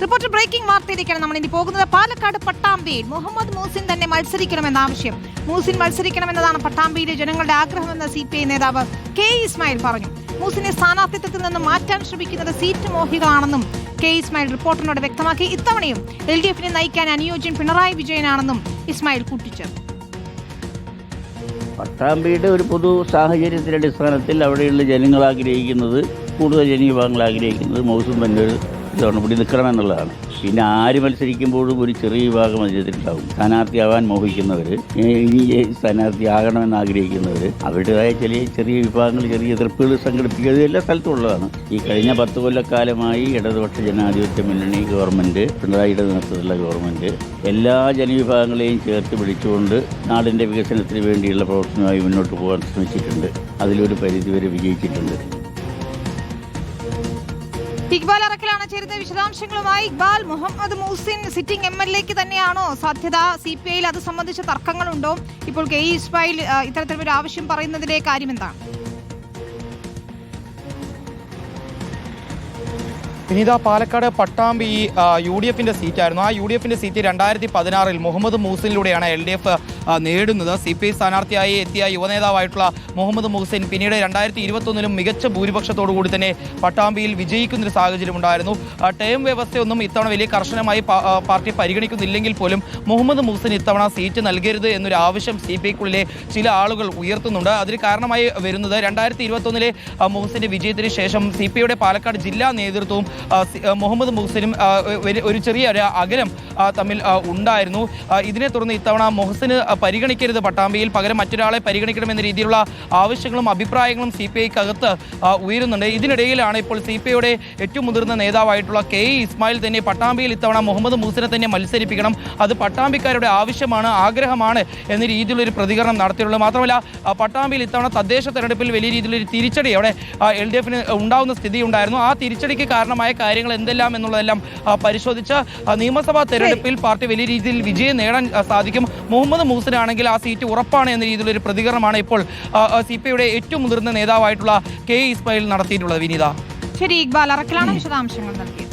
Reporter breaking വാർത്തയിലേക്കാണ് നമ്മൾ ഇനി പോകുന്നത് പാലക്കാട് പട്ടാമ്പിയിൽ. മുഹമ്മദ് മൂസിൻ തന്നെ മത്സരിക്കണമെന്ന ആവശ്യം. മൂസിൻ മത്സരിക്കണമെന്നതാണ് പട്ടാമ്പിയിലെ ജനങ്ങളുടെ ആഗ്രഹമെന്ന് സി പി ഐ നേതാവ് കെ ഇസ്മായിൽ പറഞ്ഞു. മൂസിനെ സ്ഥാനാർത്ഥിത്വത്തിൽ നിന്ന് മാറ്റാൻ ശ്രമിക്കുന്നത് സീറ്റ് മോഹികളാണെന്നും കെ ഇസ്മായിൽ റിപ്പോർട്ടിനോട് വ്യക്തമാക്കി. ഇത്തവണയും എൽ ഡി എഫിനെ നയിക്കാൻ അനുയോജ്യൻ പിണറായി വിജയനാണെന്നും ഇസ്മായിൽ കൂട്ടിച്ചേർത്തു. പട്ടാമ്പിയുടെ ഒരു പൊതു സാഹചര്യത്തിന്റെ അടിസ്ഥാനത്തിൽ അവിടെയുള്ള ജനങ്ങൾ ആഗ്രഹിക്കുന്നത് കൂടുതൽ ജനവിഭാഗങ്ങൾ ആഗ്രഹിക്കുന്നത് മൗസും തന്നെ ഒരു ഇതാണ് ഇവിടെ നിൽക്കണമെന്നുള്ളതാണ് പിന്നെ ആര് മത്സരിക്കുമ്പോഴും ഒരു ചെറിയ വിഭാഗം മത്സരത്തിലുണ്ടാവും സ്ഥാനാർത്ഥിയാവാൻ മോഹിക്കുന്നവർ ഇനി സ്ഥാനാർത്ഥിയാകണമെന്ന് ആഗ്രഹിക്കുന്നവർ അവരുടേതായ ചില ചെറിയ വിഭാഗങ്ങൾ ചെറിയ എതിർപ്പുകൾ സംഘടിപ്പിക്കുന്നത് എല്ലാ സ്ഥലത്തും ഉള്ളതാണ്. ഈ കഴിഞ്ഞ പത്ത് കൊല്ലക്കാലമായി ഇടതുപക്ഷ ജനാധിപത്യ മുന്നണി ഗവൺമെന്റ് പിണറായിയുടെ നേതൃത്വത്തിലുള്ള ഗവൺമെന്റ് എല്ലാ ജനവിഭാഗങ്ങളെയും ചേർത്ത് പിടിച്ചുകൊണ്ട് നാടിന്റെ വികസനത്തിന് വേണ്ടിയുള്ള പ്രവർത്തനമായി മുന്നോട്ട് പോകാൻ ശ്രമിച്ചിട്ടുണ്ട്. അതിലൊരു പരിധിവരെ വിജയിച്ചിട്ടുണ്ട്. ഇക്ബാൽ അറക്കലാണ് ചേരുന്ന വിശദാംശങ്ങളുമായി Iqbal Muhammad Muhsin sitting M L എക്ക് തന്നെയാണോ സാധ്യത? സി പി ഐയിൽ അത് സംബന്ധിച്ച തർക്കങ്ങളുണ്ടോ? ഇപ്പോൾ കെ ഇസ്മായിൽ ഇത്തരത്തിലൊരു ആവശ്യം പറയുന്നതിന്റെ കാര്യം എന്താണ്? വിനീത പാലക്കാട് പട്ടാമ്പി യു ഡി എഫിന്റെ സീറ്റായിരുന്നു. ആ യു ഡി എഫിന്റെ സീറ്റ് രണ്ടായിരത്തി പതിനാറിൽ മുഹമ്മദ് മൂസിനിലൂടെയാണ് എൽ ഡി എഫ് നേടുന്നത്. സി പി ഐ സ്ഥാനാർത്ഥിയായി എത്തിയ യുവനേതാവായിട്ടുള്ള മുഹമ്മദ് മൂസിൻ പിന്നീട് രണ്ടായിരത്തി ഇരുപത്തൊന്നിലും മികച്ച ഭൂരിപക്ഷത്തോടു കൂടി തന്നെ പട്ടാമ്പിയിൽ വിജയിക്കുന്നൊരു സാഹചര്യം ഉണ്ടായിരുന്നു. ടേം വ്യവസ്ഥയൊന്നും ഇത്തവണ വലിയ കർശനമായി പാർട്ടി പരിഗണിക്കുന്നില്ലെങ്കിൽ പോലും മുഹമ്മദ് മൂസിൻ ഇത്തവണ സീറ്റ് നൽകരുത് എന്നൊരു ആവശ്യം സി പി ഐക്കുള്ളിലെ ചില ആളുകൾ ഉയർത്തുന്നുണ്ട്. അതിന് കാരണമായി വരുന്നത് രണ്ടായിരത്തി ഇരുപത്തൊന്നിലെ മുഹസിന്റെ വിജയത്തിന് ശേഷം സി പി ഐയുടെ പാലക്കാട് ജില്ലാ നേതൃത്വവും മുഹമ്മദ് മുഹസിനും ഒരു- ചെറിയ ഒരു അകലം തമ്മിൽ ഉണ്ടായിരുന്നു. ഇതിനെ തുടർന്ന് ഇത്തവണ മുഹസിന് പരിഗണിക്കരുത് പട്ടാമ്പിയിൽ. പകരം മറ്റൊരാളെ പരിഗണിക്കണമെന്ന രീതിയിലുള്ള ആവശ്യങ്ങളും അഭിപ്രായങ്ങളും സി പി ഐക്കകത്ത് ഉയരുന്നുണ്ട്. ഇതിനിടയിലാണ് ഇപ്പോൾ സി പി ഐയുടെ ഏറ്റവും മുതിർന്ന നേതാവായിട്ടുള്ള കെ ഇ ഇസ്മായിൽ തന്നെ പട്ടാമ്പിയിൽ ഇത്തവണ മുഹമ്മദ് മുഹസിനെ തന്നെ മത്സരിപ്പിക്കണം. അത് പട്ടാമ്പിക്കാരുടെ ആവശ്യമാണ് ആഗ്രഹമാണ് എന്ന രീതിയിലുള്ള ഒരു പ്രതികരണം നടത്തിയിട്ടുള്ളത്. മാത്രമല്ല പട്ടാമ്പിയിൽ ഇത്തവണ തദ്ദേശ തെരഞ്ഞെടുപ്പിൽ വലിയ രീതിയിലൊരു തിരിച്ചടി അവിടെ എൽ ഡി എഫിന് ഉണ്ടാവുന്ന സ്ഥിതി ഉണ്ടായിരുന്നു ആ തിരിച്ചടിക്ക് കാരണമായ കാര്യങ്ങൾ എന്തെല്ലാം എന്നുള്ളതെല്ലാം പരിശോധിച്ച് നിയമസഭാ തെരഞ്ഞെടുപ്പിൽ പാർട്ടി വലിയ രീതിയിൽ വിജയം നേടാൻ സാധിക്കും. മുഹമ്മദ് മൂസിനാണെങ്കിൽ ആ സീറ്റ് ഉറപ്പാണ് എന്ന രീതിയിലൊരു പ്രതികരണമാണ് ഇപ്പോൾ സി പി ഐയുടെ ഏറ്റവും മുതിർന്ന നേതാവായിട്ടുള്ള കെ ഇസ്മയിൽ ഇസ്മായിൽ നടത്തിയിട്ടുള്ളത് വിനീത. ശരി ഇക്ബാൽ അറക്കലാണ് വിശദാംശങ്ങൾ നൽകിയത്.